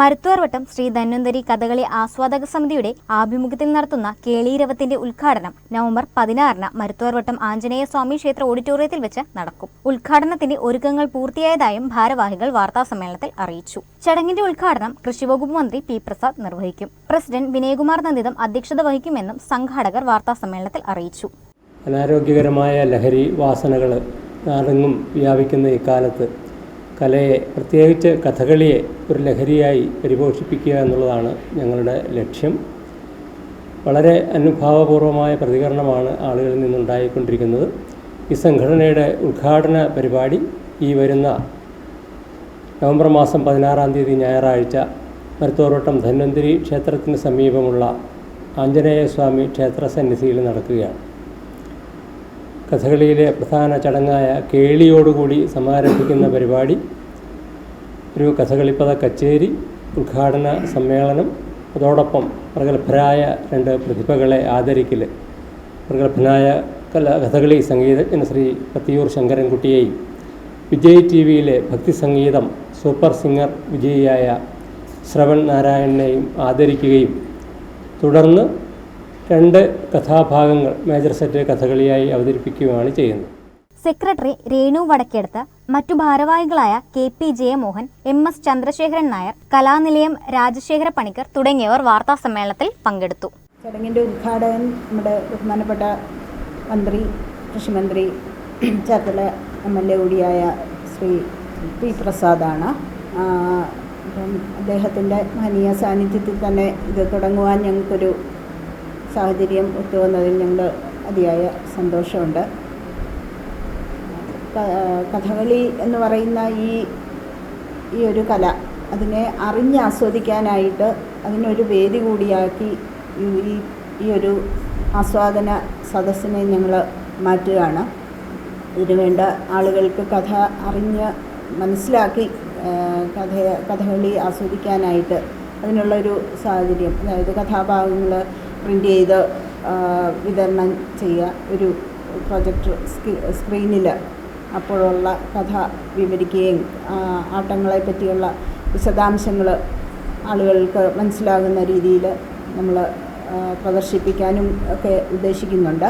മരുത്തുവാർവട്ടം ശ്രീ ധന്വന്തരി കഥകളി ആസ്വാദക സമിതിയുടെ ആഭിമുഖ്യത്തിൽ നടത്തുന്ന കേളീരവത്തിന്റെ ഉദ്ഘാടനം നവംബർ പതിനാറിന് മരുത്തുവർവട്ടം ആഞ്ജനേയ സ്വാമി ക്ഷേത്ര ഓഡിറ്റോറിയത്തിൽ വെച്ച് നടക്കും. ഉദ്ഘാടനത്തിന്റെ ഒരുക്കങ്ങൾ പൂർത്തിയായതായും ഭാരവാഹികൾ വാർത്താസമ്മേളനത്തിൽ അറിയിച്ചു. ചടങ്ങിന്റെ ഉദ്ഘാടനം കൃഷിവകുപ്പ് മന്ത്രി പി പ്രസാദ് നിർവഹിക്കും. പ്രസിഡന്റ് വിനയകുമാർ നന്ദിതം അധ്യക്ഷത വഹിക്കുമെന്നും സംഘാടകർ വാർത്താസമ്മേളനത്തിൽ അറിയിച്ചു. അനാരോഗ്യകരമായ ലഹരി വാസനകൾ നാടെങ്ങും വ്യാപിക്കുന്ന ഇക്കാലത്ത് കലയെ പ്രത്യേകിച്ച് കഥകളിയെ ഒരു ലഹരിയായി പരിപോഷിപ്പിക്കുക എന്നുള്ളതാണ് ഞങ്ങളുടെ ലക്ഷ്യം. വളരെ അനുഭാവപൂർവമായ പ്രതികരണമാണ് ആളുകളിൽ നിന്നുണ്ടായിക്കൊണ്ടിരിക്കുന്നത്. ഈ സംഘടനയുടെ ഉദ്ഘാടന പരിപാടി ഈ വരുന്ന നവംബർ മാസം പതിനാറാം തീയതി ഞായറാഴ്ച മരുത്തോറോട്ടം ധന്വന്തിരി ക്ഷേത്രത്തിന് സമീപമുള്ള ആഞ്ജനേയ സ്വാമി ക്ഷേത്ര സന്നിധിയിൽ നടക്കുകയാണ്. കഥകളിയിലെ പ്രധാന ചടങ്ങായ കേളിയോടുകൂടി സമാരംഭിക്കുന്ന പരിപാടി. ഒരു കഥകളിപ്പത കച്ചേരി ഉദ്ഘാടന സമ്മേളനം അതോടൊപ്പം പ്രഗത്ഭരായ രണ്ട് പ്രതിഭകളെ ആദരിക്കൽ പ്രഗത്ഭനായ കല കഥകളി സംഗീതജ്ഞൻ ശ്രീ പത്തിയൂർ ശങ്കരൻകുട്ടിയെയും വിജയ് ടി വിയിലെ ഭക്തിസംഗീതം സൂപ്പർ സിംഗർ വിജയിയായ ശ്രവൺ നാരായണനെയും ആദരിക്കുകയും തുടർന്ന് രണ്ട് കഥാഭാഗങ്ങൾ മേജർ സെറ്റ് കഥകളിയായി അവതരിപ്പിക്കുകയാണ് ചെയ്യുന്നത്. സെക്രട്ടറി രേണു വടക്കെടുത്ത് മറ്റു ഭാരവാഹികളായ K P Jayamohan M S Chandrasekharan Nair Kalanilayam Rajasekhara Panicker തുടങ്ങിയവർ വാർത്താ സമ്മേളനത്തിൽ പങ്കെടുത്തു. ചടങ്ങിന്റെ ഉദ്ഘാടകൻ നമ്മുടെ ബഹുമാനപ്പെട്ട മന്ത്രി കൃഷിമന്ത്രി ചാത്തല എം എൽ എ കൂടിയായ ശ്രീ പി പ്രസാദാണ്. അദ്ദേഹത്തിന്റെ മഹനീയ സാന്നിധ്യത്തിൽ തന്നെ ഇത് തുടങ്ങുവാൻ ഞങ്ങൾക്കൊരു സാഹചര്യം ഒത്തുവന്നതിൽ ഞങ്ങൾ അതിയായ സന്തോഷമുണ്ട്. കഥകളി എന്ന് പറയുന്ന ഈ ഈ ഒരു കല അതിനെ അറിഞ്ഞ് ആസ്വദിക്കാനായിട്ട് അതിനൊരു വേദി കൂടിയാക്കി ഈ ഈ- ഒരു ആസ്വാദന സദസ്സിനെ ഞങ്ങൾ മാറ്റുകയാണ്. ഇതിനുവേണ്ട ആളുകൾക്ക് കഥ അറിഞ്ഞ് മനസ്സിലാക്കി കഥ കഥകളി ആസ്വദിക്കാനായിട്ട് അതിനുള്ളൊരു സാഹചര്യം അതായത് കഥാഭാഗങ്ങൾ പ്രിന്റ് ചെയ്ത് വിതരണം ചെയ്യുക ഒരു പ്രൊജക്ടർ സ്ക്രീനിൽ അപ്പോഴുള്ള കഥ വിവരിക്കുകയും ആട്ടങ്ങളെ പറ്റിയുള്ള വിശദാംശങ്ങൾ ആളുകൾക്ക് മനസ്സിലാകുന്ന രീതിയിൽ നമ്മൾ പ്രദർശിപ്പിക്കാനും ഒക്കെ ഉദ്ദേശിക്കുന്നുണ്ട്.